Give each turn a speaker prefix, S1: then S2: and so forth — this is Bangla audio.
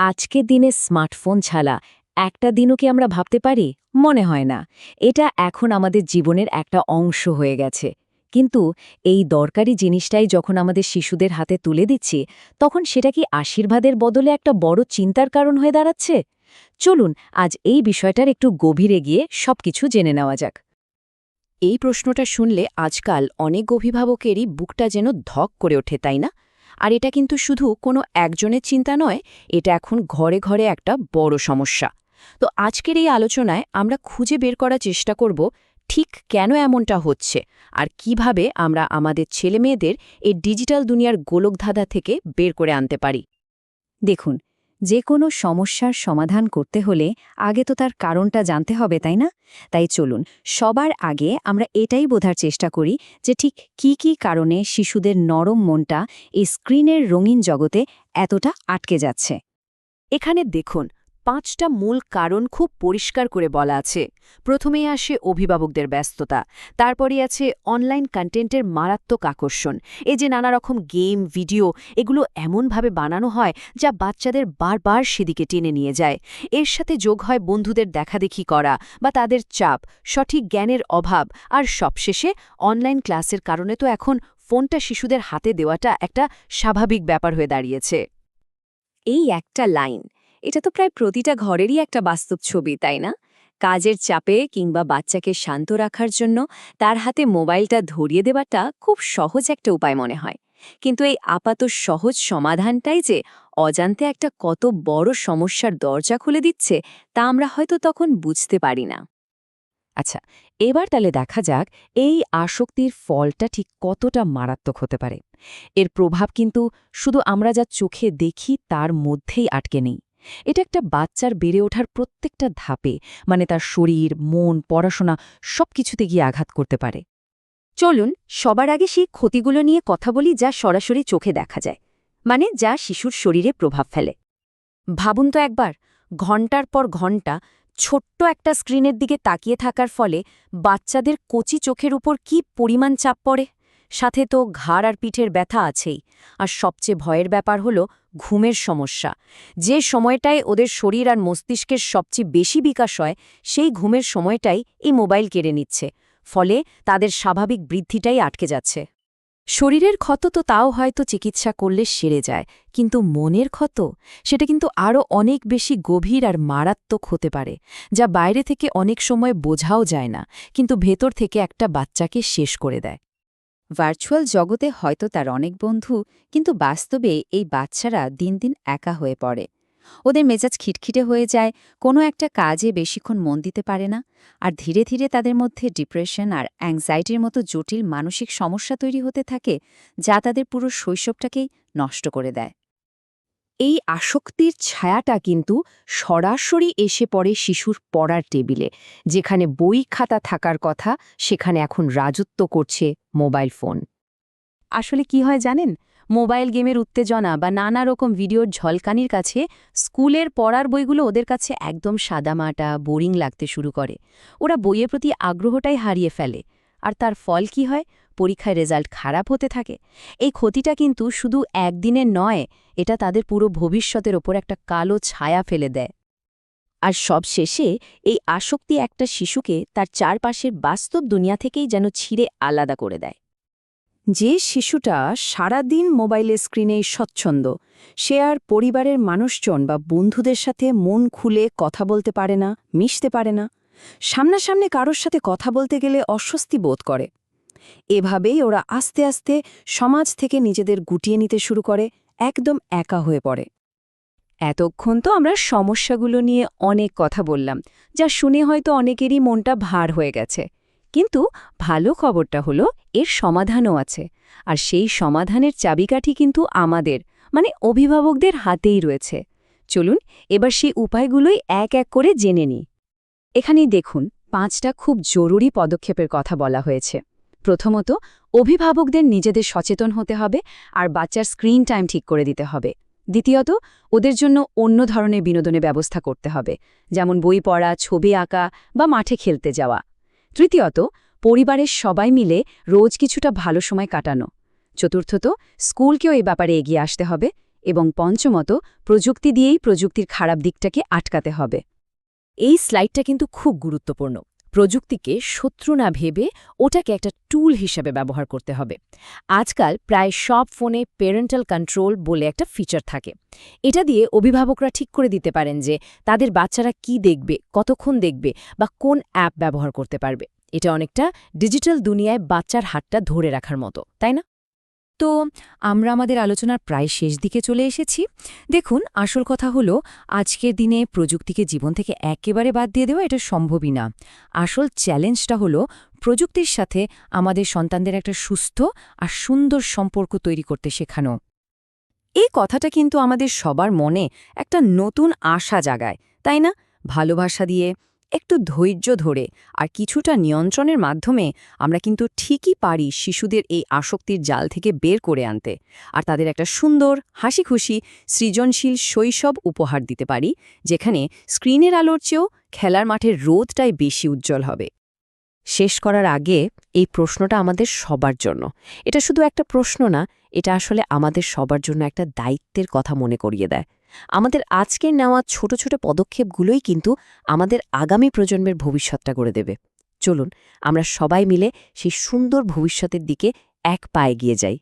S1: আজকের দিনে স্মার্টফোন ছাড়া একটা দিনও কি আমরা ভাবতে পারি? মনে হয় না। এটা এখন আমাদের জীবনের একটা অংশ হয়ে গেছে। কিন্তু এই দরকারি জিনিসটাই যখন আমাদের শিশুদের হাতে তুলে দিচ্ছি, তখন সেটা কি আশীর্বাদের বদলে একটা বড় চিন্তার কারণ হয়ে দাঁড়াচ্ছে? চলুন, আজ এই বিষয়টার একটু গভীরে গিয়ে সবকিছু জেনে নেওয়া যাক। এই প্রশ্নটা শুনলে আজকাল অনেক অভিভাবকেরই বুকটা যেন ধক করে ওঠে, তাই না? আর এটা কিন্তু শুধু কোনো একজনের চিন্তা নয়, এটা এখন ঘরে ঘরে একটা বড় সমস্যা। তো আজকের এই আলোচনায় আমরা খুঁজে বের করার চেষ্টা করব, ঠিক কেন এমনটা হচ্ছে? আর কীভাবে আমরা আমাদের ছেলেমেয়েদের এই ডিজিটাল দুনিয়ার গোলকধাঁধা থেকে বের করে আনতে পারি? দেখুন যে কোনো সমস্যার সমাধান করতে হলে আগে তো তার কারণটা জানতে হবে, তাই না? তাই চলুন, সবার আগে আমরা এটাই বোঝার চেষ্টা করি যে ঠিক কি কি কারণে শিশুদের নরম মনটা এই স্ক্রিনের রঙিন জগতে এতটা আটকে যাচ্ছে। এখানে দেখুন পাঁচটা মূল কারণ খুব পরিষ্কার করে বলা আছে। প্রথমেই আসে অভিভাবকদের ব্যস্ততা। তারপরে আছে অনলাইন কন্টেন্টের মারাত্মক আকর্ষণ। এই যে নানা রকম গেম, ভিডিও, এগুলো এমনভাবে বানানো হয় যা বাচ্চাদের বারবার সেদিকে টেনে নিয়ে যায়। এর সাথে যোগ হয় বন্ধুদের দেখাদেখি করা বা তাদের চাপ, সঠিক জ্ঞানের অভাব আর সবশেষে অনলাইন ক্লাসের কারণে তো এখন ফোনটা শিশুদের হাতে দেওয়াটা একটা স্বাভাবিক ব্যাপার হয়ে দাঁড়িয়েছে। এই একটা লাইন। এটা তো প্রায় প্রতিটা ঘরেরই একটা বাস্তব ছবি, তাই না? কাজের চাপে কিংবা বাচ্চাকে শান্ত রাখার জন্য তার হাতে মোবাইলটা ধরিয়ে দেওয়াটা খুব সহজ একটা উপায় মনে হয়। কিন্তু এই আপাত সহজ সমাধানটাই যে অজান্তে একটা কত বড় সমস্যার দরজা খুলে দিচ্ছে, তা আমরা হয়তো তখন বুঝতে পারি না। আচ্ছা এবার তাহলে দেখা যাক এই আসক্তির ফলটা ঠিক কতটা মারাত্মক হতে পারে। এর প্রভাব কিন্তু শুধু আমরা যা চোখে দেখি তার মধ্যেই আটকে নেই। এটা একটা বাচ্চার বেড়ে ওঠার প্রত্যেকটা ধাপে মানে তার শরীর, মন, পড়াশোনা সবকিছুতে গিয়ে আঘাত করতে পারে। চলুন, সবার আগে সেই ক্ষতিগুলো নিয়ে কথা বলি যা সরাসরি চোখে দেখা যায় মানে যা শিশুর শরীরে প্রভাব ফেলে। ভাবুন তো একবার, ঘণ্টার পর ঘণ্টা ছোট্ট একটা স্ক্রিনের দিকে তাকিয়ে থাকার ফলে বাচ্চাদের কচি চোখের উপর কি পরিমাণ চাপ পড়ে? সাথে তো ঘাড় আর পিঠের ব্যথা আছেই। আর সবচেয়ে ভয়ের ব্যাপার হল ঘুমের সমস্যা। যে সময়টায় ওদের শরীর আর মস্তিষ্কের সবচেয়ে বেশি বিকাশ হয়, সেই ঘুমের সময়টাই এই মোবাইল কেড়ে নিচ্ছে। ফলে তাদের স্বাভাবিক বৃদ্ধিটাই আটকে যাচ্ছে। শরীরের ক্ষত তো তাও হয়তো চিকিৎসা করলে সেরে যায়, কিন্তু মনের ক্ষত? সেটা কিন্তু আরও অনেক বেশি গভীর আর মারাত্মক হতে পারে, যা বাইরে থেকে অনেক সময় বোঝাও যায় না, কিন্তু ভেতর থেকে একটা বাচ্চাকে শেষ করে দেয়। ভার্চুয়াল জগতে হয়তো তার অনেক বন্ধু, কিন্তু বাস্তবে এই বাচ্চারা দিন দিন একা হয়ে পড়ে। ওদের মেজাজ খিটখিটে হয়ে যায়, কোনো একটা কাজে বেশিক্ষণ মন দিতে পারে না, আর ধীরে ধীরে তাদের মধ্যে ডিপ্রেশন আর অ্যাংজাইটির মতো জটিল মানসিক সমস্যা তৈরি হতে থাকে, যা তাদের পুরো শৈশবটাকেই নষ্ট করে দেয়। এই আসক্তির ছায়াটা কিন্তু সরাসরি এসে পড়ে শিশুর পড়ার টেবিলে। যেখানে বই খাতা থাকার কথা, সেখানে এখন রাজত্ব করছে মোবাইল ফোন। আসলে কি হয় জানেন? মোবাইল গেমের উত্তেজনা বা নানা রকম ভিডিওর ঝলকানির কাছে স্কুলের পড়ার বইগুলো ওদের কাছে একদম সাদামাটা, বোরিং লাগতে শুরু করে। ওরা বইয়ের প্রতি আগ্রহটাই হারিয়ে ফেলে। আর তার ফল কি হয়? পরীক্ষায় রেজাল্ট খারাপ হতে থাকে, এই ক্ষতিটা কিন্তু শুধু একদিনের নয়, এটা তাদের পুরো ভবিষ্যতের ওপর একটা কালো ছায়া ফেলে দেয়। আর সব শেষে এই আসক্তি একটা শিশুকে তার চারপাশের বাস্তব দুনিয়া থেকেই যেন ছিঁড়ে আলাদা করে দেয়। যে শিশুটা সারাদিন মোবাইলের স্ক্রিনে স্বচ্ছন্দ, সে আর পরিবারের মানুষজন বা বন্ধুদের সাথে মন খুলে কথা বলতে পারে না, মিশতে পারে না, সামনাসামনি কারোর সাথে কথা বলতে গেলে অস্বস্তি বোধ করে। এভাবেই ওরা আস্তে আস্তে সমাজ থেকে নিজেদের গুটিয়ে নিতে শুরু করে, একদম একা হয়ে পড়ে। এতক্ষণ তো আমরা সমস্যাগুলো নিয়ে অনেক কথা বললাম, যা শুনে হয়তো অনেকেরই মনটা ভার হয়ে গেছে। কিন্তু ভালো খবরটা হলো, এর সমাধানও আছে। আর সেই সমাধানের চাবিকাঠি কিন্তু আমাদের মানে অভিভাবকদের হাতেই রয়েছে। চলুন, এবার সেই উপায়গুলোই এক এক করে জেনে নিই। এখানেই দেখুন, পাঁচটা খুব জরুরি পদক্ষেপের কথা বলা হয়েছে। প্রথমত, অভিভাবকদের নিজেদের সচেতন হতে হবে আর বাচ্চার স্ক্রিন টাইম ঠিক করে দিতে হবে। দ্বিতীয়ত, ওদের জন্য অন্য ধরনের বিনোদনের ব্যবস্থা করতে হবে, যেমন বই পড়া, ছবি আঁকা বা মাঠে খেলতে যাওয়া। তৃতীয়ত, পরিবারের সবাই মিলে রোজ কিছুটা ভালো সময় কাটানো। চতুর্থত, স্কুলকেও এই ব্যাপারে এগিয়ে আসতে হবে
S2: এবং পঞ্চমত, প্রযুক্তি দিয়েই প্রযুক্তির খারাপ দিকটাকে আটকাতে হবে।
S1: এই স্লাইডটা কিন্তু খুব গুরুত্বপূর্ণ। প্রযুক্তিকে শত্রু না ভেবে ওটাকে একটা টুল হিসাবে ব্যবহার করতে হবে। আজকাল প্রায় সব ফোনে প্যারেন্টাল কন্ট্রোল বলে একটা ফিচার থাকে। এটা দিয়ে অভিভাবকরা ঠিক করে দিতে পারেন যে তাদের বাচ্চারা কি দেখবে, কতক্ষণ দেখবে বা কোন অ্যাপ ব্যবহার করতে পারবে। এটা অনেকটা ডিজিটাল দুনিয়ায় বাচ্চার হাতটা ধরে রাখার মতো, তাই না? তো আমরা আমাদের আলোচনার প্রায় শেষ দিকে চলে এসেছি। দেখুন, আসল কথা হলো, আজকের দিনে প্রযুক্তিকে জীবন থেকে একেবারে বাদ দিয়ে দেওয়া এটা সম্ভবই না। আসল চ্যালেঞ্জটা হলো, প্রযুক্তির সাথে আমাদের সন্তানদের একটা সুস্থ আর সুন্দর সম্পর্ক তৈরি করতে শেখানো। এই কথাটা কিন্তু আমাদের সবার মনে একটা নতুন আশা জাগায়, তাই না? ভালোবাসা দিয়ে একটু ধৈর্য ধরে আর কিছুটা নিয়ন্ত্রণের মাধ্যমে আমরা কিন্তু ঠিকই পারি শিশুদের এই আসক্তির জাল থেকে বের করে আনতে। আর তাদের একটা সুন্দর হাসি খুশি সৃজনশীল শৈশব উপহার দিতে পারি, যেখানে স্ক্রিনের আলোর চেয়েও খেলার মাঠের রোদটাই বেশি উজ্জ্বল হবে। শেষ করার আগে এই প্রশ্নটা আমাদের সবার জন্য। এটা শুধু একটা প্রশ্ন না, এটা আসলে আমাদের সবার জন্য একটা দায়িত্বের কথা মনে করিয়ে দেয়। আমাদের আজকের নেওয়া ছোট ছোট পদক্ষেপগুলোই কিন্তু আমাদের আগামী প্রজন্মের ভবিষ্যৎটা করে দেবে। চলুন, আমরা সবাই মিলে সেই সুন্দর ভবিষ্যতের দিকে এক পায়ে গিয়ে যাই।